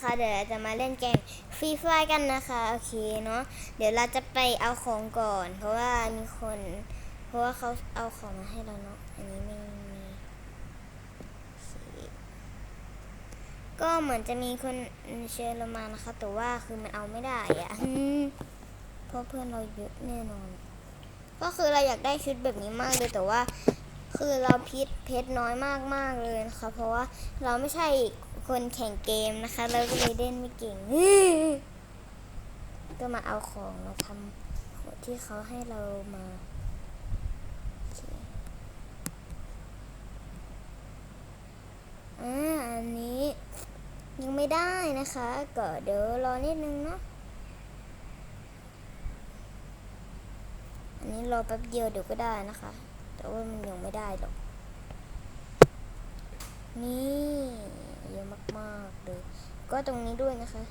นะคะ เดี๋ยวเราจะมาเล่นเกมฟรีไฟกันนะคะ โอเคเนาะ เดี๋ยวเราจะไปเอาของก่อน เพราะว่ามีคน เพราะว่าเขาเอาของมาให้เราเนาะ อันนี้ไม่มี ก็เหมือนจะมีคนเชิญเรามานะคะ แต่ว่าคือมันเอาไม่ได้อะเพราะเพื่อนเราเยอะแน่นอน ก็คือเราอยากได้ชุดแบบนี้มากเลยแต่ว่าคือเราพิษเพชรน้อยมากมากๆเลยนะคะ เพราะว่าเราไม่ใช่ คนแข่งเกมนะคะเราก็เลยเล่นไม่เก่ง ก็มาเอาของมาทำที่เขาให้เรามาอ่าอันนี้ยังไม่ได้นะคะ ก็เดี๋ยวรอนิดนึงเนาะอันนี้รอแป๊บเดียวเดี๋ยวก็ได้นะคะ แต่ว่ามันยังไม่ได้หรอก นี่ เยอะมากๆเลย ก็ตรงนี้ด้วยนะคะ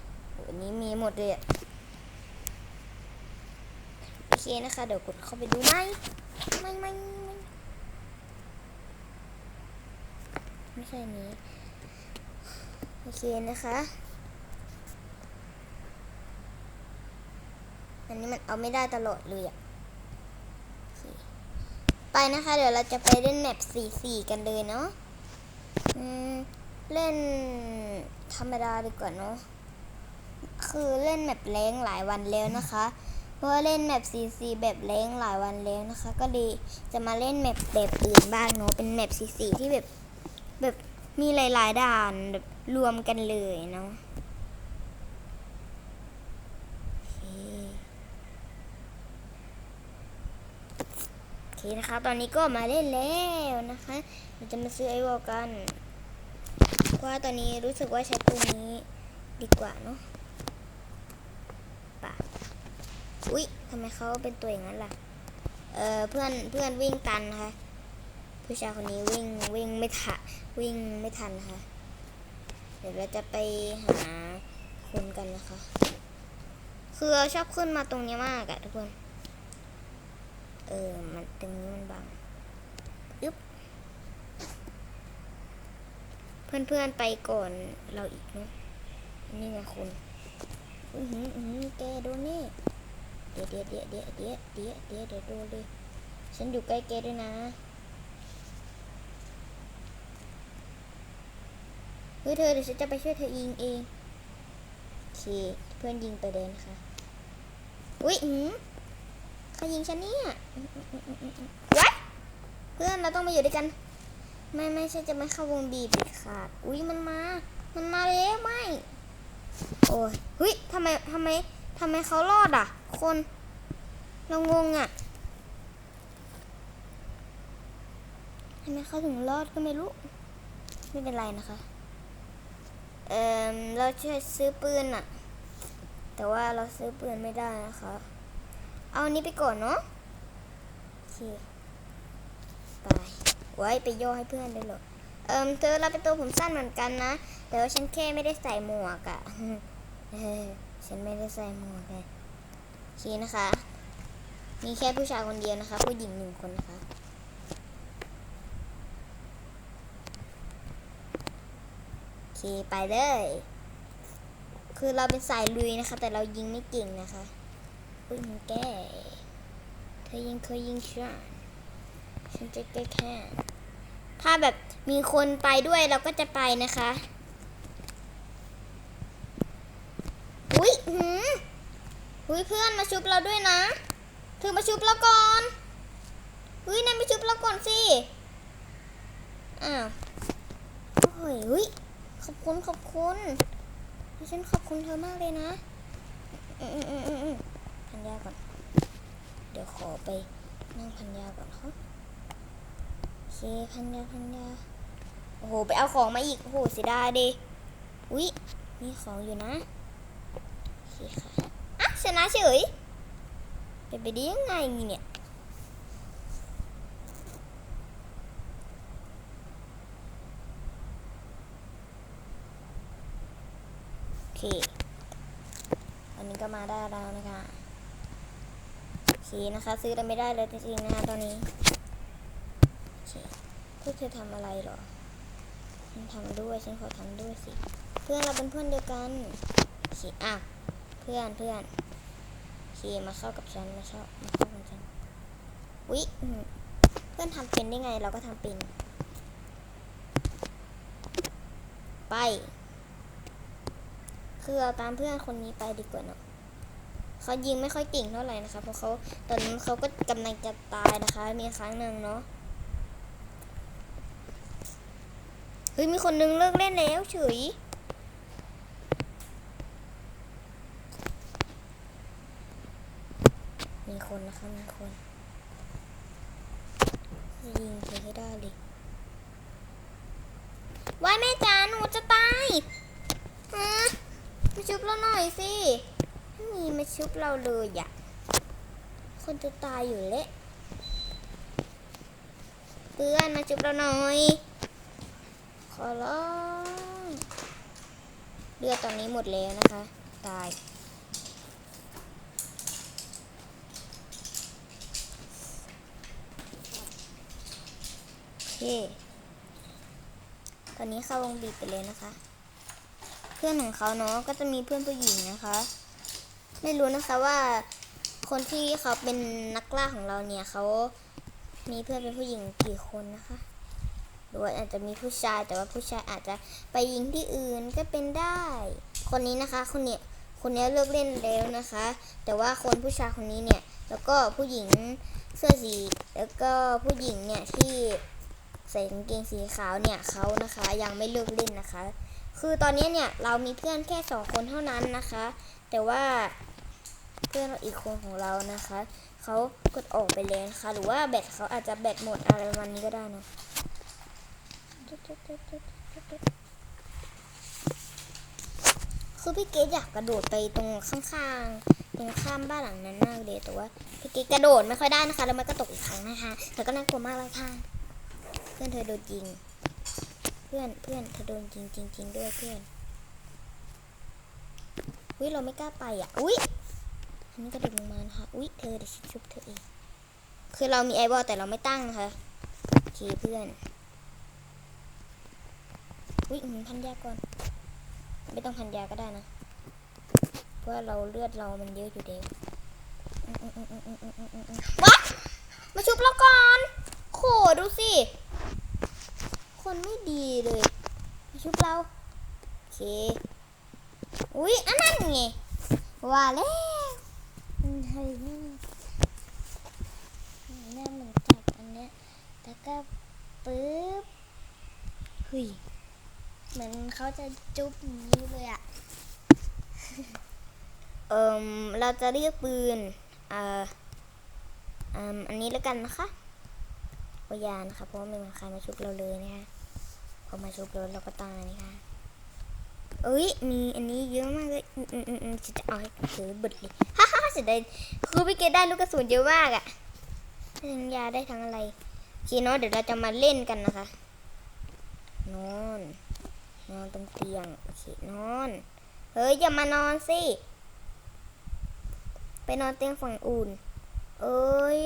อันนี้มีหมดเลยอะโอเคนะคะ เดี๋ยวกดเข้าไปดูไหมไม่ไม่ไม่ไม่ใช่นี้โอเคนะคะอันนี้มันเอาไม่ได้ตลอดเลยอะไปนะคะ เดี๋ยวเราจะไปเล่นแมป4-4กันเลยเนาะอืม เล่นธรรมดาดีกว่าเนาะคือเล่นแมปแรงหลายวันแล้วนะคะ เพราะว่าเล่นแมป4-4แบบแรงหลายวันแล้วนะคะ ก็เลยจะมาเล่นแมปแบบอื่นบ้างเนาะเป็นแมป4-4ที่แบบแบบมีหลายๆด่านแบบรวมกันเลยเนาะโอเคนะคะ ตอนนี้ก็มาเล่นแล้วนะคะ เราจะมาซื้อไอวอลกัน ว่าตอนนี้รู้สึกว่าใช้ตัวนี้ดีกว่าเนาะป่ะอุ๊ยทำไมเขาเป็นตัวอย่างนั้นล่ะ เออเพื่อนเพื่อนวิ่งตันนะคะผู้ชายคนนี้วิ่งวิ่งไม่ทันวิ่งไม่ทันนะคะ เดี๋ยวเราจะไปหาคนกันนะคะ คือเราชอบขึ้นมาตรงนี้มากอะทุกคน เออ มันตรงนี้มันบังยึบ เพื่อนๆไปก่อนเราอีกนอะนี่ไงคุณอือหืออือหือแกดนนี่เดี๋ยวเดี๋ยวเดี๋ยวเดี๋ยวเดี๋ยวเดี๋ยวเดี๋ยวเดี๋ยวดนเลยฉันอยู่ใกล้แกด้วยนะเฮ้ยเธอเดี๋ยวฉันจะไปช่วยเธอยิงเองโอเคเพื่อนยิงไปเลยนะคะอุ๊ยอืมใครยิงฉันเนี่ยวัดเพื่อนเราต้องมาอยู่ด้วยกัน ไม่ไม่ใช่จะไม่เข้าวงบีบเด็ดขาด อุ้ยมันมา มันมาแล้วไม่ โอ้ยเฮ้ยทำไมทำไมทำไมเขารอดอะ คนเรางงอะทำไมเขาถึงรอดก็ไม่รู้ ไม่เป็นไรนะคะ เอ่อเราช่วยซื้อปืนอะ แต่ว่าเราซื้อปืนไม่ได้นะคะ เอาอันนี้ไปก่อนเนาะโอเค ไว้ไปโย่ให้เพื่อนได้หรอเอิมเธอเราเป็นตัวผมสั้นเหมือนกันนะ แต่ว่าฉันแค่ไม่ได้ใส่หมวกอะเออฉันไม่ได้ใส่หมวกเลยโอเคนะคะ มีแค่ผู้ชายคนเดียวนะคะ ผู้หญิงหนึ่งคนนะคะโอเคไปเลย คือเราเป็นสายลุยนะคะ แต่เรายิงไม่เก่งนะคะอุ้ยมึงแกเธอยังเคยยิงฉันฉันจะแก้แค่ ถ้าแบบมีคนไปด้วยเราก็จะไปนะคะ อุ้ยหืมอุ้ยเพื่อนมาชุบเราด้วยนะเธอมาชุบเราก่อนอุ้ยนายมาชุบเราก่อนสิ อ้าวโอ้ยอุ้ยขอบคุณขอบคุณฉันขอบคุณเธอมากเลยนะอืมอืมอืมอืมอืมพันยาก่อน เดี๋ยวขอไปนั่งพันยาก่อนครับ เคพันยาพันยาโอ้โห ไปเอาของมาอีก โอ้โหเสียดายดิอุ๊ยมีของอยู่นะโอเคค่ะอะชนะเฉยเป็นไปได้ยังไงเนี่ยโอเคอันนี้ก็มาได้แล้วนะคะโอเคนะคะ ซื้ออะไรไม่ได้เลยจริงๆนะคะตอนนี้ โอเคพวกเธอทำอะไรเหรอ ฉันทำด้วย ฉันขอทำด้วยสิ เพื่อนเราเป็นเพื่อนเดียวกันโอเคอะ เพื่อนเพื่อนโอเคมาเข้ากับฉันมาเข้ามาเข้ากับฉันวิเพื่อนทำเป็นได้ไง เราก็ทำเป็น ไป คือเราตามเพื่อนคนนี้ไปดีกว่าเนอะเขายิงไม่ค่อยเก่งเท่าไหร่นะคะ เพราะเขาตอนนั้นเขาก็กำลังจะตายนะคะ มีครั้งหนึ่งเนาะ เฮ้ยมีคนนึงเลิกเล่นแล้วเฉยมีคนนะคะมีคนยิงเธอให้ได้เลยว้ายแม่จ๋าหนูจะตายฮะมาชุบเราหน่อยสิไม่มีมาชุบเราเลยอะคนจะตายอยู่เละเพื่อนมาชุบเราหน่อย อร้องเลือดตอนนี้หมดแล้วนะคะ ตาย โอเค ตอนนี้เข้าวงบีบไปเลยนะคะ เพื่อนของเขาเนาะก็จะมีเพื่อนผู้หญิงนะคะ ไม่รู้นะคะว่าคนที่เขาเป็นนักล่าของเราเนี่ยเขามีเพื่อนเป็นผู้หญิงกี่คนนะคะ หรือว่าอาจจะมีผู้ชายแต่ว่าผู้ชายอาจจะไปยิงที่อื่นก็เป็นได้ คนนี้นะคะคนเนี้ยคนนี้เลิกเล่นแล้วนะคะ แต่ว่าคนผู้ชายคนนี้เนี่ยแล้วก็ผู้หญิงเสื้อสีแล้วก็ผู้หญิงเนี่ยที่ใส่กางเกงสีขาวเนี่ยเขานะคะยังไม่เลิกเล่นนะคะ คือตอนนี้เนี่ยเรามีเพื่อนแค่สองคนเท่านั้นนะคะ แต่ว่าเพื่อนอีกคนของเรานะคะเขากดออกไปแล้วนะคะ หรือว่าแบตเขาอาจจะแบตหมดอะไรประมาณนี้ก็ได้นะ คือพี่เกดอยากกระโดดไปตรงข้างๆ ตรงข้ามบ้านหลังนั้นมากเลยแต่ว่าพี่เกดกระโดดไม่ค่อยได้นะคะ แล้วมันก็ตกอีกครั้งนะคะแต่ก็น่ากลัวมากเลยค่ะ เพื่อนเธอโดนจริง เพื่อนเพื่อนเธอโดนจริงจริงจริงด้วยเพื่อนอุ้ยเราไม่กล้าไปอะอุ้ยอันนี้กระโดดลงมานะคะอุ้ยเธอเดี๋ยวชุบเธอเองคือเรามีไอวอลแต่เราไม่ตั้งนะคะโอเคเพื่อน อุ้ยพันยาก่อน ไม่ต้องพันยาก็ได้นะ เพราะเราเลือดเรามันเยอะอยู่เด็กวัดมาชุบเราก่อน โขดูสิ คนไม่ดีเลย มาชุบเรา โอเค อุ้ยอันนั้นไง ว่าแล้วเฮ้ยนี่หน้าเหมือนจับอันเนี้ยแล้วก็ปึ๊บเฮ้ย เหมือนเขาจะจุ๊บอย่างนี้เลยอะเอิมเราจะเรียกปืนเอ่ออืมอันนี้แล้วกันนะคะวายานะคะเพราะว่าไม่มีใครมาชุบเราเลยนะคะพอมาชุบเราเราก็ตายนะคะเอ้ยมีอันนี้เยอะมากเลยอืมอืมอืมอืมฉันจะเอาให้ถือบิดเลยฮ่าฮ่าเสียดายคือพี่เกดได้ลูกกระสุนเยอะมากอะทั้งยาได้ทั้งอะไรโอเคเนาะเดี๋ยวเราจะมาเล่นกันนะคะนอน นอนตรงเตียงโอเคนอน เฮ้ยอย่ามานอนสิ ไปนอนเตียงฝั่งอุ่น เอ้ย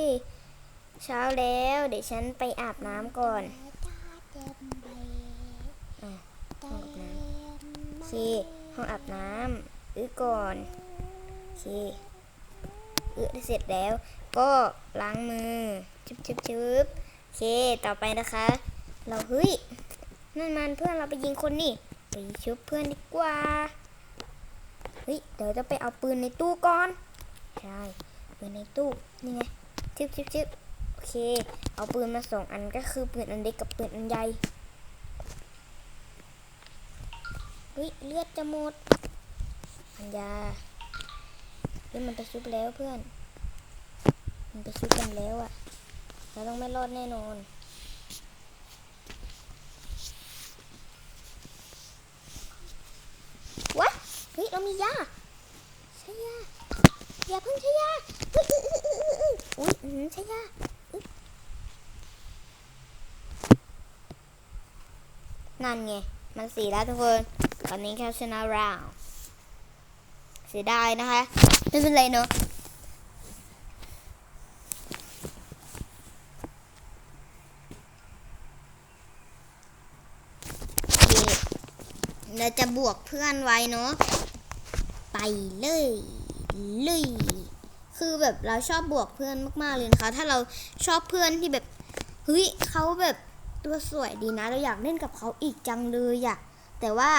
เช้าแล้วเดี๋ยวฉันไปอาบน้ำก่อนห้องอาบน้ำโอเคห้องอาบน้ำอื้อก่อนโอเคอื้อได้เสร็จแล้ว ก็ล้างมือชึบชึบชึบโอเค ต่อไปนะคะ เราเฮ้ย นั่นมันเพื่อนเราไปยิงคนนี่ไปชุบเพื่อนดีกว่าเฮ้ยเดี๋ยวจะไปเอาปืนในตู้ก่อนใช่ปืนในตู้นี่ไงชึบชึบชึบโอเค เอาปืนมาสองอันก็คือปืนอันเล็กกับปืนอันใหญ่เฮ้ยเลือดจะหมดพันยาเฮ้ยมันไปชุบแล้วเพื่อน มันไปชุบกันแล้วอะเราต้องไม่รอดแน่นอน วะ เฮ้ยเรามียาใช้ยาอย่าเพิ่งใช้ยาเฮ้ยอื้ออื้ออื้ออื้ออุ้ยอื้อหือใช้ยาอุ๊ยนั่นไง มันสีแล้วทุกคน ตอนนี้แค่ชนะราวเสียดายนะคะ ไม่เป็นไรเนาะเราจะบวกเพื่อนไว้เนาะ เลยเลยคือแบบเราชอบบวกเพื่อนมากๆเลยนะคะ ถ้าเราชอบเพื่อนที่แบบเฮ้ยเขาแบบตัวสวยดีนะ เราอยากเล่นกับเขาอีกจังเลยอะแต่ว่า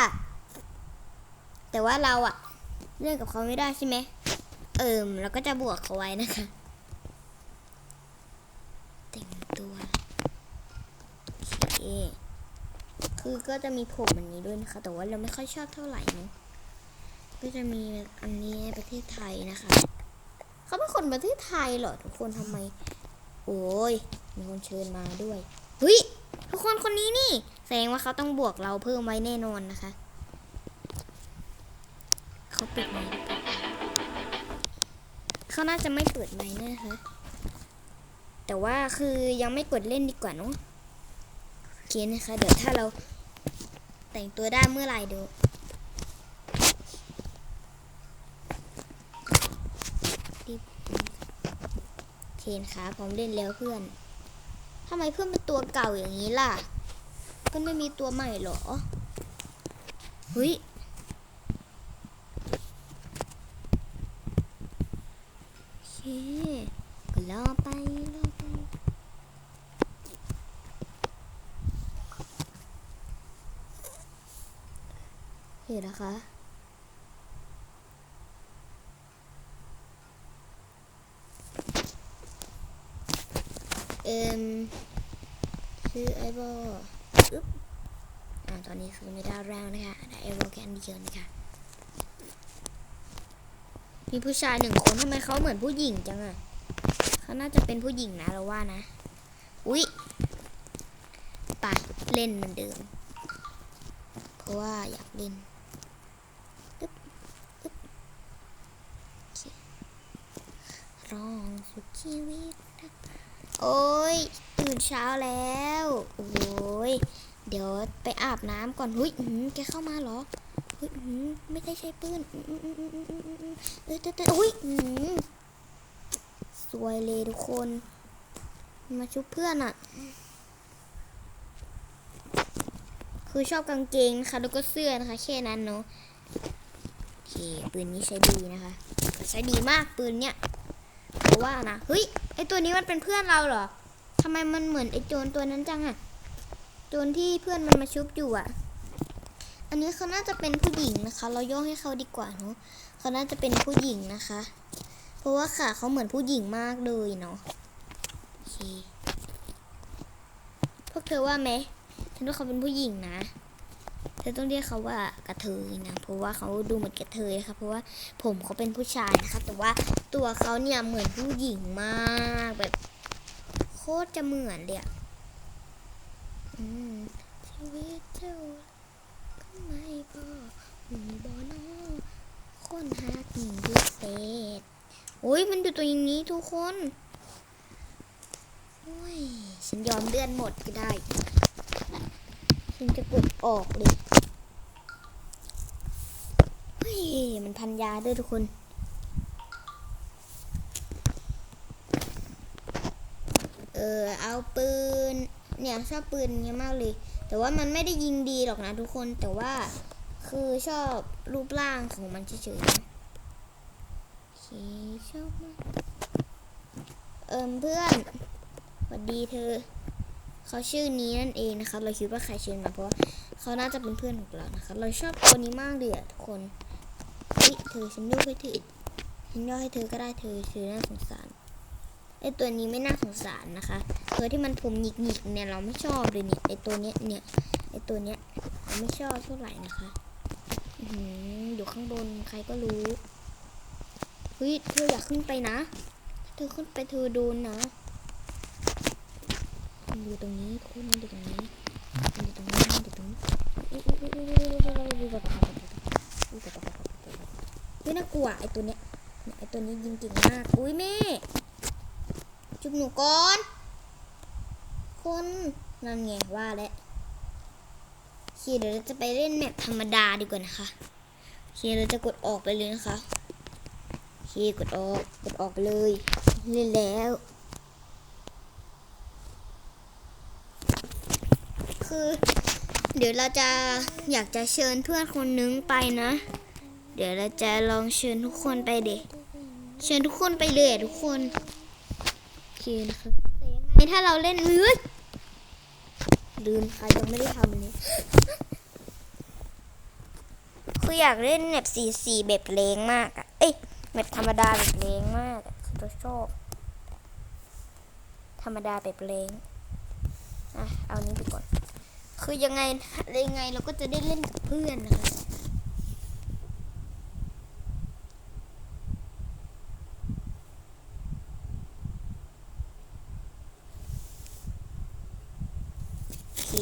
แต่ว่าเราอะเล่นกับเขาไม่ได้ใช่ไหมเอิมเราก็จะบวกเขาไว้นะคะแต่งตัวโอเคคือก็จะมีผมอันนี้ด้วยนะคะ แต่ว่าเราไม่ค่อยชอบเท่าไหร่นะ ก็จะมีอันนี้ในประเทศไทยนะคะ เขาเป็นคนประเทศไทยเหรอทุกคนทำไม โอ้ยมีคนเชิญมาด้วยเฮ้ยทุกคนคนนี้นี่ แสดงว่าเขาต้องบวกเราเพิ่มไว้แน่นอนนะคะ เขาปิดไมค์หรือเขาน่าจะไม่เปิดไมนะคะ แต่ว่าคือยังไม่กดเล่นดีกว่าเนอะโอเคนะคะ เดี๋ยวถ้าเราแต่งตัวได้เมื่อไหร่เดูรีบโอ เคนคะพร้อมเล่นแล้วเพื่อนทำไมเพื่อนเป็นตัวเก่าอย่างนี้ล่ะ เพื่อนไม่มีตัวใหม่หรอเฮ้ยเคก็รอไปรอไปเห็นนะคะ เอ็มชื่อไอโบอึ๊บอ่าตอนนี้คือไม่ได้แล้วนะคะได้ไอโบแค่อันเดียวนะคะมีผู้ชายหนึ่งคนทำไมเขาเหมือนผู้หญิงจังอะเขาน่าจะเป็นผู้หญิงนะเราว่านะ อุ๊ยไปเล่นเหมือนเดิม เพราะว่าอยากเล่นตึ๊บตึ๊บร้องสุดชีวิต โอ้ยตื่นเช้าแล้ว โอ้ยเดี๋ยวไปอาบน้ำก่อนหุ้ยแกเข้ามาเหรอเฮ้ยไม่ได้ใช้ปืนเออเอ้ยเต้เต้อุ้ยสวยเลยทุกคน มาชุบเพื่อนอะคือชอบกางเกงนะคะแล้วก็เสื้อนะคะแค่นั้นเนาะโอเคปืนนี้ใช้ดีนะคะ ใช้ดีมากปืนเนี้ย ว่านะเฮ้ยไอตัวนี้มันเป็นเพื่อนเราเหรอทำไมมันเหมือนไอโจรตัวนั้นจังอะโจรที่เพื่อนมันมาชุบอยู่อะอันนี้เขาน่าจะเป็นผู้หญิงนะคะ เราย่อให้เขาดีกว่าเนาะเขาน่าจะเป็นผู้หญิงนะคะ เพราะว่าขาเขาเหมือนผู้หญิงมากเลยเนาะโอเคพวกเธอว่าไหมฉันว่าเขาเป็นผู้หญิงนะเธอต้องเรียกเขาว่ากระเทยนะ เพราะว่าเขาดูเหมือนกระเทยค่ะเพราะว่าผมเขาเป็นผู้ชายนะคะ แต่ว่า ตัวเขาเนี่ยเหมือนผู้หญิงมากแบบ โคตรจะเหมือนเลยอะอืมชีวิตเจ้าไม่พอมีบอนอคนหักหนึ่งพิเศษโอ้ยมันอยู่ตัวอย่างนี้ทุกคนโอ้ยฉันยอมเลื่อนหมดก็ได้ ฉันจะกดออกเลยเฮ้ยมันพันยาด้วยทุกคน ออเอาปืน เนี่ยชอบปืนเนี้ยมากเลย แต่ว่ามันไม่ได้ยิงดีหรอกนะทุกคน แต่ว่าคือชอบรูปร่างของมันเฉยๆนะโอเคชอบมากเอิมเพื่อนสวัสดีเธอ เขาชื่อนี้นั่นเองนะคะเราคิดว่าใครเชิญมาเพราะเขาน่าจะเป็นเพื่อนของเรานะคะเราชอบตัวนี้มากเลยอะทุกคนเฮ้ยเธอฉันยกให้เธอฉันยกให้เธอก็ได้เธอเธอน่าสงสาร ไอตัวนี้ไม่น่าสงสารนะคะ ตัวที่มันผมหยิกๆเนี่ยเราไม่ชอบเลยเนี่ยไอตัวเนี้ยเนี่ยไอตัวเนี้ยเราไม่ชอบเท่าไหร่นะคะอือยู่ข้างบนใครก็รู้เฮ้ยเธออยากขึ้นไปนะ เธอขึ้นไปเธอโดนนะอยู่ตรงนี้คุณมันอยู่ตรงนี้อยู่ตรงนี้อยู่ตรงนี้เฮ้ยน่ากลัวไอตัวเนี้ยเนี่ยไอตัวนี้ยิงเก่งมาก อุ้ยแม่ จุบหนูก่อน คนนั่นไงว่าแล้วโอเคเดี๋ยวเราจะไปเล่นแมปธรรมดาดีกว่านะคะเคเราจะกดออกไปเลยนะคะเคกดออก กดออกไปเลย เล่นแล้ว คือ เดี๋ยวเราจะอยากจะเชิญเพื่อนคนนึงไปนะ เดี๋ยวเราจะลองเชิญทุกคนไปเด็เชิญทุกคนไปเลยทุกคน เคนะครับแต่ยังไงถ้าเราเล่นเฮ้ยลืมใครยังไม่ได้ทำเลยคืออยากเล่นแบบสี่สีแบบเลงมากอะเอ้ยแบบธรรมดาแบบเลงมากอะคือตัวชอบธรรมดาแบบเลงอะเอานี้ไปก่อน คือยังไงยังไงเราก็จะได้เล่นกับเพื่อนนะคะโอเค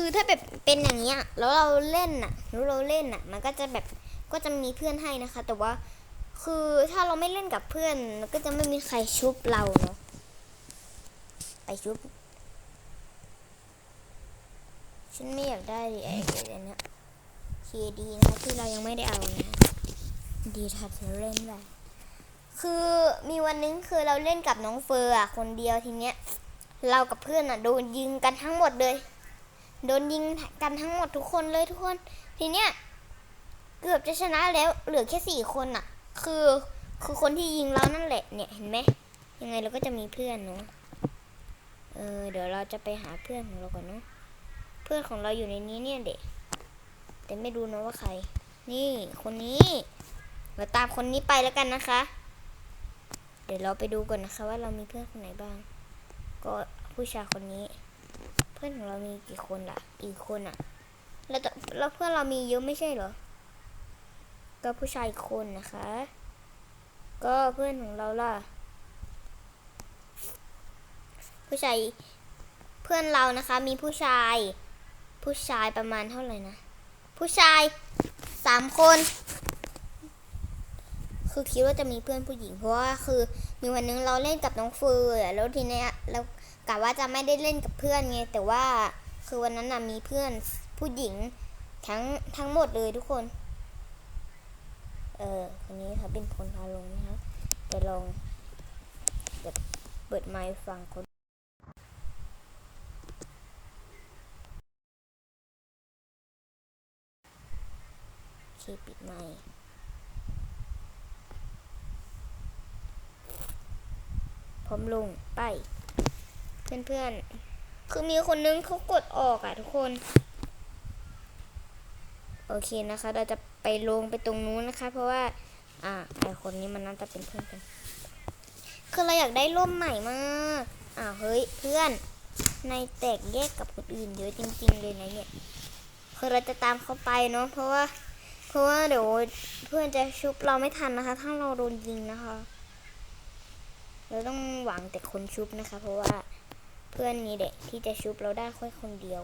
คือถ้าแบบเป็นอย่างเงี้ยแล้วเราเล่นน่ะแล้วเราเล่นน่ะ มันก็จะแบบก็จะมีเพื่อนให้นะคะ แต่ว่าคือถ้าเราไม่เล่นกับเพื่อนมันก็จะไม่มีใครชุบเราเนาะไปชุบฉันไม่อยากได้ไอ้เนี้ยเคดีนะคะที่เรายังไม่ได้เอานะดีทัดเราเล่นได้คือมีวันนึงคือเราเล่นกับน้องเฟอร์อะคนเดียวทีเนี้ย เรากับเพื่อนอะโดนยิงกันทั้งหมดเลย โดนยิงกันทั้งหมดทุกคนเลยทุกคน ทีเนี้ยเกือบจะชนะแล้วเหลือแค่สี่คนอะคือคือคนที่ยิงเรานั่นแหละเนี่ยเห็นไหมยังไงเราก็จะมีเพื่อนเนาะเออเดี๋ยวเราจะไปหาเพื่อนของเราก่อนเนาะเพื่อนของเราอยู่ในนี้เนี่ยเด็กแต่ไม่รู้นะว่าใคร นี่คนนี้เราตามคนนี้ไปแล้วกันนะคะ เดี๋ยวเราไปดูก่อนนะคะ ว่าเรามีเพื่อนคนไหนบ้าง ก็ผู้ชายคนนี้ พื่อนของเรามีกี่คนล่ะ อีกคนอะ แล้วแต่แล้วเพื่อนเรามีเยอะไม่ใช่เหรอ ก็ผู้ชายคนนะคะ ก็เพื่อนของเราล่ะ ผู้ชายเพื่อนเรานะคะ มีผู้ชาย ผู้ชายประมาณเท่าไหร่นะ ผู้ชายสามคน คือคิดว่าจะมีเพื่อนผู้หญิง เพราะว่าคือมีวันนึงเราเล่นกับน้องเฟิร์นแล้วทีเนี้ยเรา กะว่าจะไม่ได้เล่นกับเพื่อนไงแต่ว่าคือวันนั้นนะมีเพื่อนผู้หญิงทั้งทั้งหมดเลยทุกคน เออคนนี้ค่ะเป็นคนพาลงนะคะเดี๋ยวลองเดี๋ยวเปิดไมค์ฟังคนคปิดไมค์พร้อมลงไป เพื่อนๆ คือมีคนนึงเขากดออกอะทุกคน โอเคนะคะ เราจะไปลงไปตรงนู้นนะคะ เพราะว่า อ่าไอคนนี้มันน่าจะเป็นเพื่อนกัน คือเราอยากได้ร่มใหม่มากอ้าวเฮ้ยเพื่อนในแตกแยกกับคนอื่นเยอะจริง ๆ เลยนะเนี่ยคือเราจะตามเขาไปเนาะเพราะว่า เพราะว่าเดี๋ยวเพื่อนจะชุบเราไม่ทันนะคะ ถ้าเราโดนยิงนะคะ เราต้องหวังแต่คนชุบนะคะ เพราะว่า เพื่อนมีเด็กที่จะชุบเราได้ค่อยคนเดียว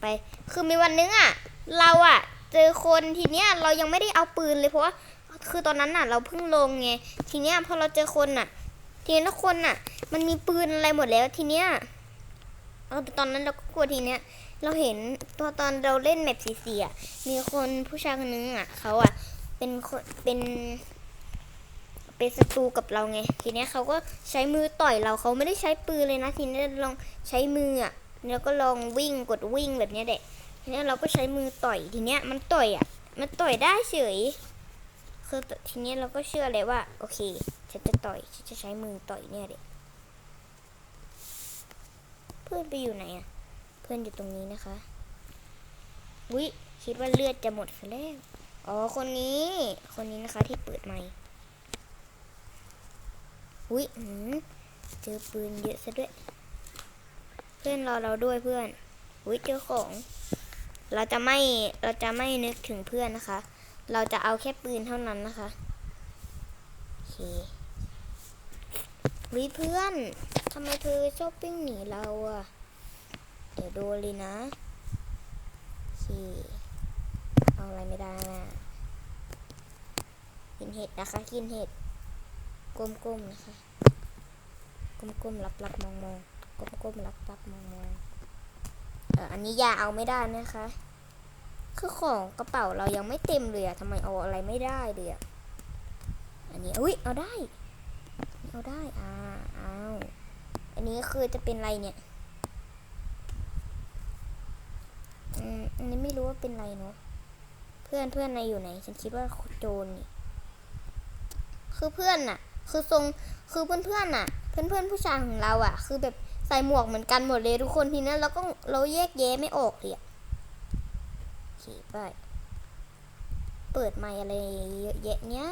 ไปคือมีวันนึงอะ เราอะ เจอคนทีเนี้ยเรายังไม่ได้เอาปืนเลยเพราะว่าคือตอนนั้นน่ะ เราเพิ่งลงไงทีเนี้ยพอเราเจอคนน่ะ ทีนี้แล้วคนน่ะ มันมีปืนอะไรหมดแล้วทีเนี้ยเออแต่ตอนนั้นเราก็กลัวทีเนี้ยเราเห็นตอนตอนเราเล่นแมปสีสีมีคนผู้ชายคนนึงอะเขาอะ เป็นคนเป็น เป็นศัตรูกับเราไง ทีเนี้ยเขาก็ใช้มือต่อยเราเขาไม่ได้ใช้ปืนเลยนะ ทีนี้ลองใช้มืออะแล้วก็ลองวิ่งกดวิ่งแบบเนี้ยเด็กทีเนี้ยเราก็ใช้มือต่อยทีเนี้ยมันต่อยอะ มันต่อยได้เฉย คือทีเนี้ยเราก็เชื่อเลยว่า โอเคฉันจะต่อยฉันจะใช้มือต่อยเนี่ยเด็กเพื่อนไปอยู่ไหนอะ เพื่อนอยู่ตรงนี้นะคะวิคิดว่าเลือดจะหมดซะแล้ว อ๋อ คนนี้ คนนี้นะคะที่เปิดไมค์ วิหืมเจอปืนเยอะซะด้วย เพื่อนรอเราด้วยเพื่อนวิเจอของ เราจะไม่ เราจะไม่นึกถึงเพื่อนนะคะ เราจะเอาแค่ปืนเท่านั้นนะคะโอเควิเพื่อนทำไมเธอชอบปิ้งหนีเราอะเดี๋ยวโดนเลยนะโอเคเอาอะไรไม่ได้นะกินเห็ดนะคะ กินเห็ดก้มๆนะคะ ก้มๆรับๆมองๆก้มๆรับๆมองๆเอออันนี้ยาเอาไม่ได้นะคะ คือของกระเป๋าเรายังไม่เต็มเลยอะทำไมเอาอะไรไม่ได้เลยอะอันนี้อุ้ยเอาได้ เอาได้อ่าเอาอันนี้คือจะเป็นอะไรเนี่ยอืมอันนี้ไม่รู้ว่าเป็นอะไรเนาะเพื่อนเพื่อนนายอยู่ไหน ฉันคิดว่าโจรนี่คือเพื่อนน่ะ คือทรงคือเพื่อนเพื่อนน่ะ เพื่อนเพื่อนผู้ชายของเราอะ คือแบบใส่หมวกเหมือนกันหมดเลยทุกคนทีนั้นเราก็เราแยกแยะไม่ออกเลยอะขี่ไปเปิดไมค์อะไรเยอะแยะเนี้ย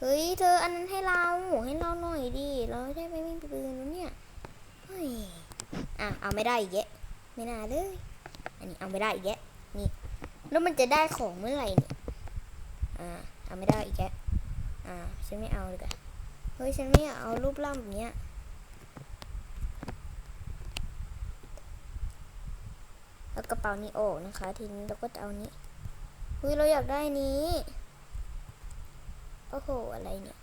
เฮ้ยเธออันนั้นให้เราให้เราหน่อยดิเราได้ไปวิ่งไปปืนแล้วเนี่ยเฮ้ยอะเอาไม่ได้อีกแยะไม่น่าเลย อันนี้เอาไม่ได้อีกแยะนี่แล้วมันจะได้ของเมื่อไหร่เนี่ยอ่าเอาไม่ได้อีกแยะอ่าฉันไม่เอาเลยกะ เฮ้ยฉันไม่อยากเอารูปร่างแบบเนี้ยเอากระเป๋านี้ออกนะคะ ทีนี้เราก็จะเอานี้เฮ้ยเราอยากได้นี้โอ้โหอะไรเนี่ย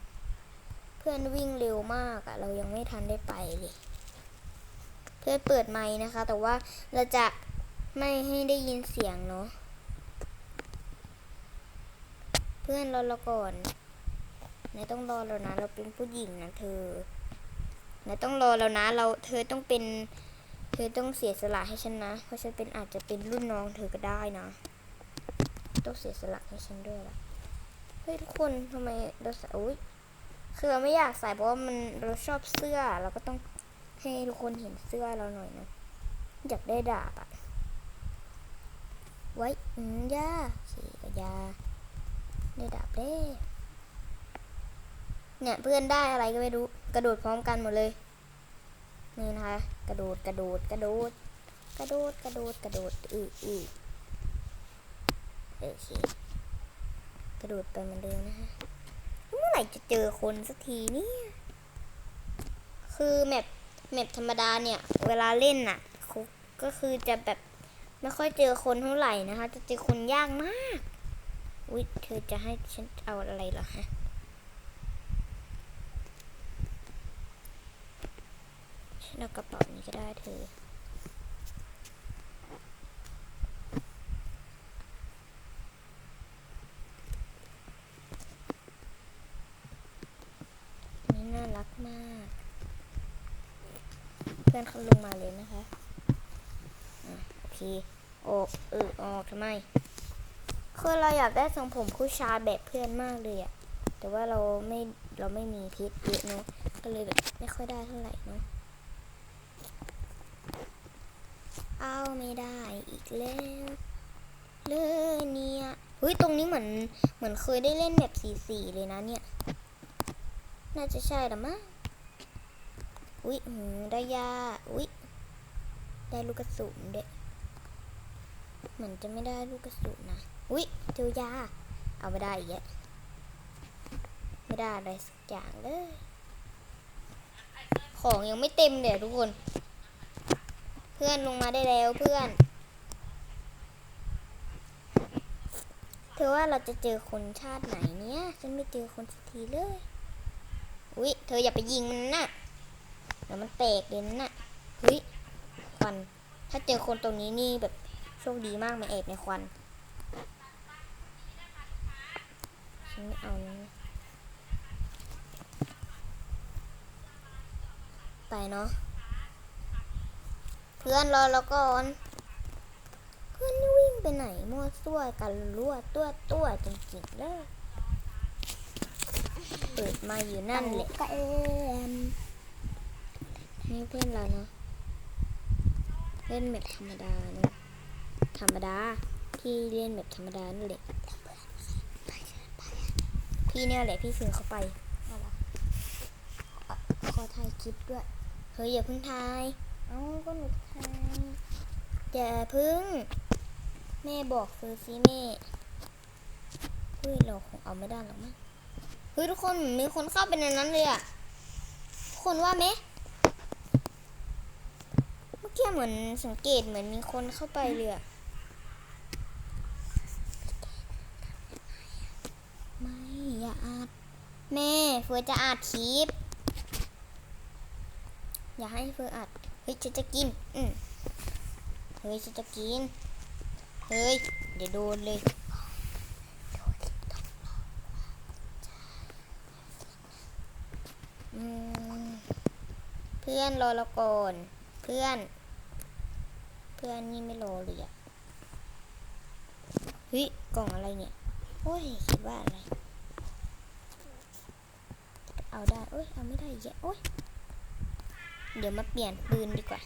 เพื่อนวิ่งเร็วมากอะเรายังไม่ทันได้ไปเลยเพื่อนเปิดไมค์นะคะ แต่ว่าเราจะไม่ให้ได้ยินเสียงเนาะเพื่อนรอเราก่อน นายต้องรอเรานะ เราเป็นผู้หญิงนะเธอนายต้องรอเรานะ เราเธอต้องเป็น เธอต้องเสียสละให้ฉันนะ เพราะฉันเป็นอาจจะเป็นรุ่นน้องเธอก็ได้นะ ต้องเสียสละให้ฉันด้วยล่ะ เฮ้ยทุกคนทำไมเราใส่อุ้ยคือเราไม่อยากใส่เพราะว่ามันเราชอบเสื้อ เราก็ต้องให้ทุกคนเห็นเสื้อเราหน่อยนะ อยากได้ดาบอะไว้อืมยาขี่กับยาได้ดาบเด้ เนี่ยเพื่อนได้อะไรก็ไม่รู้ กระโดดพร้อมกันหมดเลย นี่นะคะ กระโดดกระโดดกระโดด กระโดดกระโดดกระโดดอืออือโอเคกระโดดไปเหมือนเดิมนะคะเมื่อไหร่จะเจอคนสักทีเนี่ย คือแมปแมปธรรมดาเนี่ย เวลาเล่นน่ะก็คือจะแบบไม่ค่อยเจอคนเท่าไหร่นะคะ จะเจอคนยากมากอุ๊ยเธอจะให้ฉันเอาอะไรเหรอฮะ ฉันเอากระเป๋านี้ก็ได้เธอ นี่น่ารักมาก เพื่อนเขาลงมาเลยนะคะอโอเคออกเออออกทำไม คือเราอยากได้ทรงผมผู้ชายแบบเพื่อนมากเลยอะแต่ว่าเราไม่ เราไม่มีทิศเยอะเนาะก็เลยแบบไม่ค่อยได้เท่าไหร่เนาะเอา ไม่ได้อีกแล้วเลยเนี่ยเฮ้ยตรงนี้เหมือนเหมือนเคยได้เล่นแบบสีสีเลยนะเนี่ย น่าจะใช่ละมั้งอุ้ยหืมได้ยาอุ้ยได้ลูกกระสุนเด็กเหมือนจะไม่ได้ลูกกระสุนนะอุ้ยเจอยา เอาไม่ได้อีกแล้วไม่ได้อะไรสักอย่างเลย ของยังไม่เต็มเลยทุกคน เพื่อนลงมาได้แล้วเพื่อน เธอว่าเราจะเจอคนชาติไหนเนี่ย ฉันไม่เจอคนสักทีเลย อุ้ยเธออย่าไปยิงมันนะเดี๋ยวมันแตกเลยนะเฮ้ยควัน ถ้าเจอคนตรงนี้นี่แบบโชคดีมากไม่แอบในควัน ฉันไม่เอานะไปเนาะ พื่อนรอเราก่อนเพื่อนนี่วิ่งไปไหนมั่วซั่วกันรั่วตัวตัวจริงๆเลยเปิดมาอยู่นั่นแหละก็เอ็มนี่เพื่อนเราเนาะเล่นแบบธรรมดาเนาะธรรมดาพี่เล่นแบบธรรมดานั่นแหละพี่เนี่ยแหละพี่ฟินเขาไปเอาล่ะขอถ่ายคลิปด้วยเฮ้ยอย่าเพิ่งถ่ายเอ้าก็หนูท อย่าพิ่ง แม่บอกซื้อซิแม่เฮ้ยเราคงเอาไม่ได้หรอกมั้งเฮ้ยทุกคนมีคนเข้าไปในนั้นเลยอะคนว่าไหมเมื่อกี้เหมือนสังเกตเหมือนมีคนเข้าไปเลยอะไม่อย่าอาดแม่เฟิร์นจะอาดคลิป อย่าให้เฟิร์อัด เฮ้ยจะจะกิน อืมเฮ้ยฉันจะกิน เฮ้ย เดี๋ยวโดนเลยเพื่อนรอเราก่อน เพื่อน เพื่อนนี่ไม่รอเลยอะเฮ้ยกล่องอะไรเนี่ย โอ้ยคิดว่าอะไร เอาได้ โอ้ยเอาไม่ได้อีกแยะโอ้ย เดี๋ยวมาเปลี่ยนปืนดีกว่า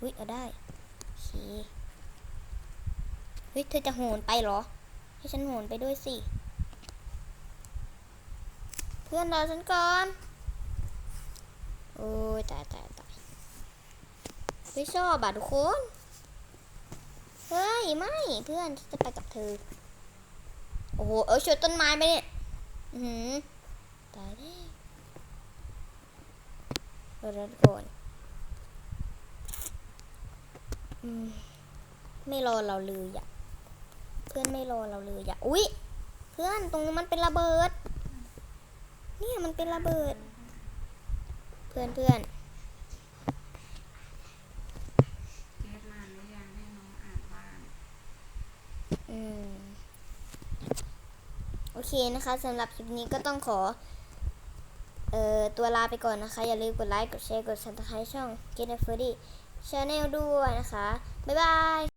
อุ้ยเอาได้โอเคเฮ้ยเธอจะโหนไปเหรอ ให้ฉันโหนไปด้วยสิ เพื่อนรอฉันก่อน โอ้ยตายตายตายไม่ชอบอะทุกคน เฮ้ย ไม่เพื่อนจะไปกับเธอ โอ้โห เออชนต้นไม้ไปเนี่ย อือหือตายแล้ว เราเดินก่อนอืมไม่รอเราเลยอะ เพื่อนไม่รอเราเลยอะ อุ๊ย เพื่อนตรงนี้มันเป็นระเบิด เนี่ยมันเป็นระเบิด เพื่อนเพื่อนเทสนานหรือยังให้น้องอ่านบ้างอืมโอเคนะคะสำหรับคลิปนี้ก็ต้องขอเอ่อตัวลาไปก่อนนะคะ อย่าลืมกดไลค์ กดแชร์ กดซับสไครต์ช่อง Get a f o r d y Channel ด้วยนะคะ บ๊ายบาย